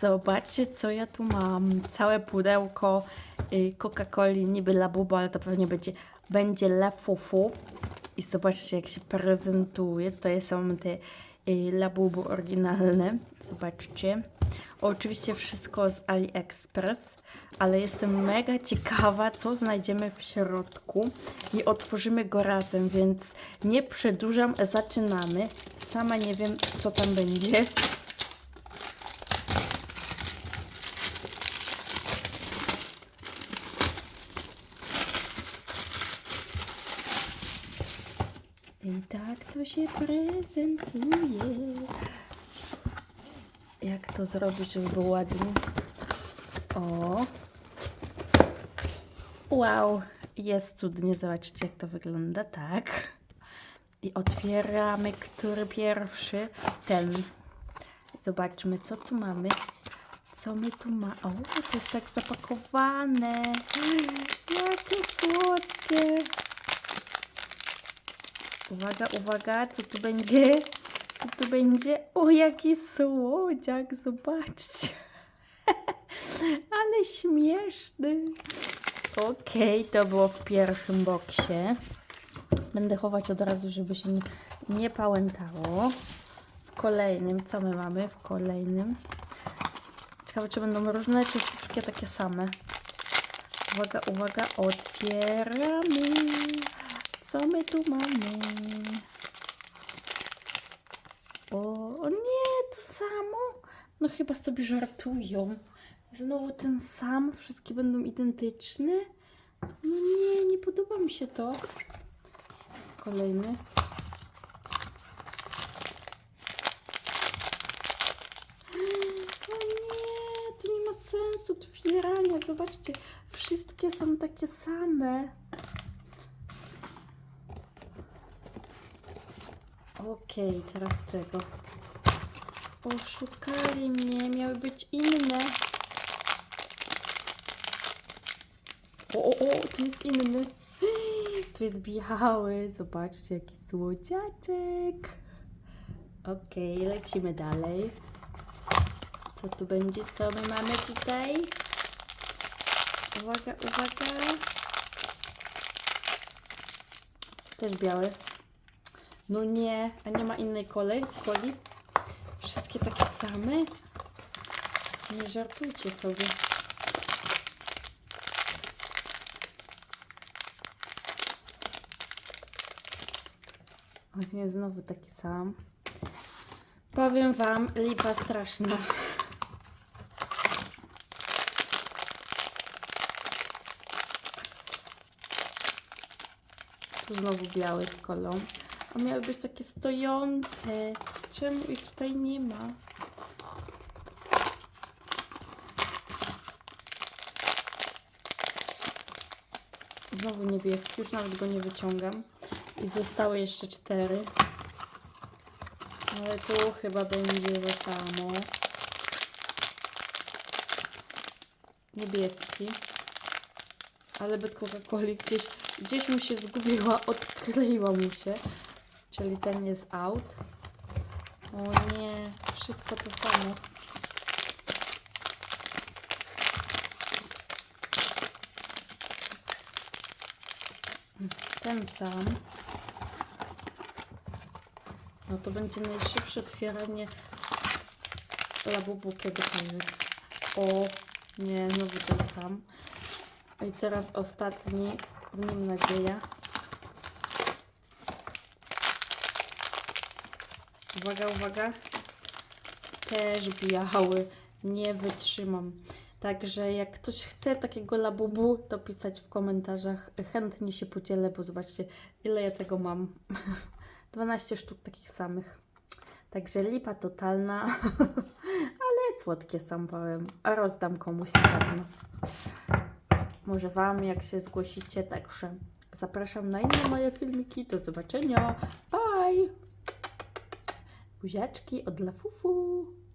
Zobaczcie, co ja tu mam. Całe pudełko y, Coca-Coli, niby Labubu, ale to pewnie będzie, będzie Lafufu. I zobaczcie, jak się prezentuje. Tutaj są te y, Labubu oryginalne. Zobaczcie. Oczywiście wszystko z AliExpress, ale jestem mega ciekawa, co znajdziemy w środku i otworzymy go razem, więc nie przedłużam, zaczynamy. Sama nie wiem, co tam będzie. I tak to się prezentuje. Jak to zrobić, żeby było ładnie? O! Wow! Jest cudnie. Zobaczcie, jak to wygląda. Tak. I otwieramy, który pierwszy. Ten. Zobaczmy, co tu mamy. Co my tu ma? O, to jest tak zapakowane. Jakie słodkie. Uwaga, uwaga, co tu będzie? Co tu będzie? O, jaki słodziak, zobaczcie. Ale śmieszny. Okej, to było w pierwszym boksie. Będę chować od razu, żeby się nie, nie pałętało. W kolejnym, co my mamy w kolejnym? Ciekawe, czy będą różne, czy wszystkie takie same. Uwaga, uwaga, otwieramy. Co my tu mamy? O, nie, to samo? No chyba sobie żartują. Znowu ten sam, wszystkie będą identyczne? No nie, nie podoba mi się to. Kolejny. O nie, to nie ma sensu otwierania. Zobaczcie, wszystkie są takie same. Okej, teraz tego. Oszukali mnie, miały być inne. O, o, o, tu jest inny. Tu jest biały. Zobaczcie, jaki słodziaczek. Okej, lecimy dalej. Co tu będzie? Co my mamy tutaj? Uwaga, uwaga. Też biały. No nie, a nie ma innej kolej, coli? Wszystkie takie same? Nie żartujcie sobie. O nie, znowu taki sam. Powiem Wam, lipa straszna. Tu znowu biały z kolą. A miały być takie stojące. Czemu ich tutaj nie ma? Znowu niebieski, już nawet go nie wyciągam. I zostały jeszcze cztery. Ale tu chyba będzie to samo. Niebieski. Ale bez Coca-Coli gdzieś, gdzieś mu się zgubiła, odkleiła mu się. Czyli ten jest out. O nie, wszystko to samo. Ten sam. No to będzie najszybsze otwieranie labubu kiedykolwiek. O, nie, znowu ten sam. I teraz ostatni, w nim nadzieja. Uwaga, uwaga. Też biały. Nie wytrzymam. Także jak ktoś chce takiego labubu, to pisać w komentarzach. Chętnie się podzielę, bo zobaczcie, ile ja tego mam. 12 sztuk takich samych. Także lipa totalna. Ale słodkie sam powiem. A rozdam komuś na pewno. Może Wam, jak się zgłosicie. Także zapraszam na inne moje filmiki. Do zobaczenia. Bye! Buziaczki od Lafufu.